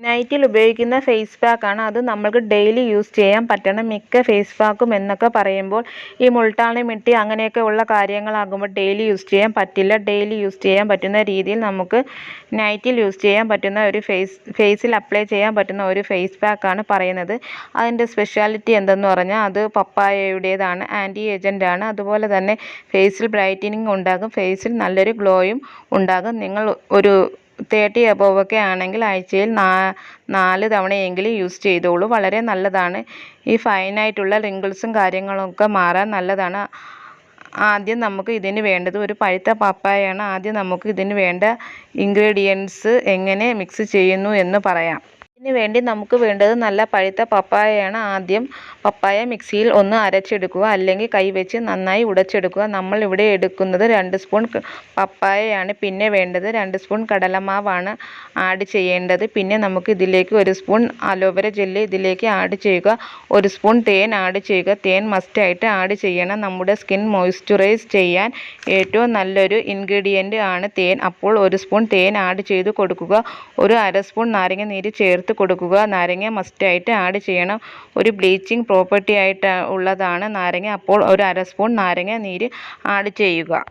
നൈറ്റിൽ ഉപയോഗിക്കുന്ന ഫേസ് പാക്കാണ് അത് നമ്മൾക്ക് ഡെയിലി യൂസ് ചെയ്യാൻ പറ്റണം. മിക്ക ഫേസ് പാക്കും എന്നൊക്കെ പറയുമ്പോൾ ഈ മുൾട്ടാണി മിട്ടി അങ്ങനെയൊക്കെ ഉള്ള കാര്യങ്ങളാകുമ്പോൾ ഡെയിലി യൂസ് ചെയ്യാൻ പറ്റില്ല. ഡെയിലി യൂസ് ചെയ്യാൻ പറ്റുന്ന രീതിയിൽ നമുക്ക് നൈറ്റിൽ യൂസ് ചെയ്യാൻ പറ്റുന്ന ഒരു ഫേസ് ഫേസിൽ അപ്ലൈ ചെയ്യാൻ പറ്റുന്ന ഒരു ഫേസ് പാക്കാണ് പറയുന്നത്. അതിന്റെ സ്പെഷ്യാലിറ്റി എന്തെന്ന് പറഞ്ഞാൽ അത് പപ്പായയുടേതാണ് ആന്റി ആണ്. അതുപോലെ തന്നെ ഫേസിൽ ബ്രൈറ്റനിങ് ഉണ്ടാകും. ഫേസിൽ നല്ലൊരു ഗ്ലോയും ഉണ്ടാകും. നിങ്ങൾ ഒരു തേർട്ടി ഒക്കെ ആണെങ്കിൽ ആഴ്ചയിൽ നാ നാല് തവണയെങ്കിലും യൂസ് ചെയ്തോളൂ. വളരെ നല്ലതാണ്. ഈ ഫൈനായിട്ടുള്ള റിങ്കിൾസും കാര്യങ്ങളൊക്കെ മാറാൻ നല്ലതാണ്. ആദ്യം നമുക്ക് ഇതിന് വേണ്ടത് ഒരു പഴുത്ത പപ്പായയാണ്. ആദ്യം നമുക്ക് ഇതിന് വേണ്ട ഇൻഗ്രീഡിയൻസ് എങ്ങനെ മിക്സ് ചെയ്യുന്നു എന്ന് പറയാം. ഇതിന് വേണ്ടി നമുക്ക് വേണ്ടത് നല്ല പഴുത്ത പപ്പായയാണ് ആദ്യം. പപ്പായ മിക്സിയിൽ ഒന്ന് അരച്ചെടുക്കുക. അല്ലെങ്കിൽ കൈവച്ച് നന്നായി ഉടച്ചെടുക്കുക. നമ്മൾ ഇവിടെ എടുക്കുന്നത് രണ്ട് സ്പൂൺ പപ്പായയാണ്. പിന്നെ വേണ്ടത് രണ്ട് സ്പൂൺ കടലമാവാണ് ആഡ് ചെയ്യേണ്ടത്. പിന്നെ നമുക്ക് ഇതിലേക്ക് ഒരു സ്പൂൺ അലോവര ജെല്ല് ഇതിലേക്ക് ആഡ് ചെയ്യുക. ഒരു സ്പൂൺ തേൻ ആഡ് ചെയ്യുക. തേൻ മസ്റ്റായിട്ട് ആഡ് ചെയ്യണം. നമ്മുടെ സ്കിൻ മോയ്സ്ചറൈസ് ചെയ്യാൻ ഏറ്റവും നല്ലൊരു ഇൻഗ്രീഡിയന്റ് ആണ് തേൻ. അപ്പോൾ ഒരു സ്പൂൺ തേൻ ആഡ് ചെയ്ത് കൊടുക്കുക. ഒരു അര സ്പൂൺ നാരങ്ങ നീര് ചേർത്ത് കൊടുക്കുക. നാരങ്ങ മസ്റ്റായിട്ട് ആഡ് ചെയ്യണം. ഒരു ബ്ലീച്ചിങ് പ്രോപ്പർട്ടി ആയിട്ട് ഉള്ളതാണ് നാരങ്ങ. അപ്പോൾ ഒരു അര സ്പൂൺ നാരങ്ങ നീര് ആഡ് ചെയ്യുക.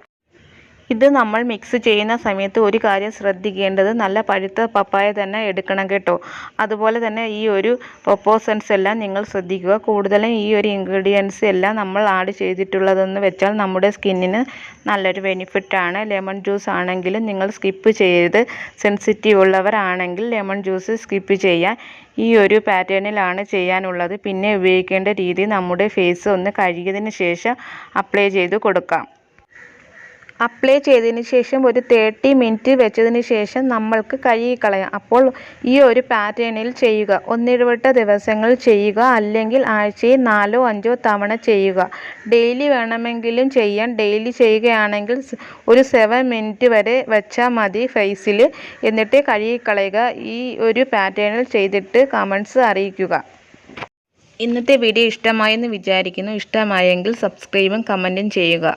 ഇത് നമ്മൾ മിക്സ് ചെയ്യുന്ന സമയത്ത് ഒരു കാര്യം ശ്രദ്ധിക്കേണ്ടത് നല്ല പഴുത്ത പപ്പായ തന്നെ എടുക്കണം കേട്ടോ. അതുപോലെ തന്നെ ഈ ഒരു പ്രൊപ്പോസൻസ് എല്ലാം നിങ്ങൾ ശ്രദ്ധിക്കുക. കൂടുതലും ഈ ഒരു ഇൻഗ്രീഡിയൻസ് എല്ലാം നമ്മൾ ആഡ് ചെയ്തിട്ടുള്ളതെന്ന് വെച്ചാൽ നമ്മുടെ സ്കിന്നിന് നല്ലൊരു ബെനിഫിറ്റാണ് ലെമൺ ജ്യൂസ് ആണെങ്കിലും നിങ്ങൾ സ്കിപ്പ് ചെയ്ത് സെൻസിറ്റീവ് ഉള്ളവരാണെങ്കിൽ ലെമൺ ജ്യൂസ് സ്കിപ്പ് ചെയ്യാൻ ഈ ഒരു പാറ്റേണിലാണ് ചെയ്യാനുള്ളത്. പിന്നെ ഉപയോഗിക്കേണ്ട രീതി നമ്മുടെ ഫേസ് ഒന്ന് കഴുകിയതിന് ശേഷം അപ്ലൈ ചെയ്ത് കൊടുക്കാം. അപ്ലൈ ചെയ്തതിന് ശേഷം ഒരു തേർട്ടി മിനിറ്റ് വെച്ചതിന് ശേഷം നമ്മൾക്ക് കഴുകിക്കളയാം അപ്പോൾ ഈ ഒരു പാറ്റേണിൽ ചെയ്യുക. ഒന്നിടവിട്ട ദിവസങ്ങൾ ചെയ്യുക. അല്ലെങ്കിൽ ആഴ്ചയിൽ നാലോ അഞ്ചോ തവണ ചെയ്യുക. ഡെയിലി വേണമെങ്കിലും ചെയ്യാം. ഡെയിലി ചെയ്യുകയാണെങ്കിൽ ഒരു സെവൻ മിനിറ്റ് വരെ വെച്ചാൽ മതി ഫേസിൽ. എന്നിട്ട് കഴുകിക്കളയുക ഈ ഒരു പാറ്റേണിൽ ചെയ്തിട്ട് കമൻസ് അറിയിക്കുക. ഇന്നത്തെ വീഡിയോ ഇഷ്ടമായെന്ന് വിചാരിക്കുന്നു. ഇഷ്ടമായെങ്കിൽ സബ്സ്ക്രൈബും കമന്റും ചെയ്യുക.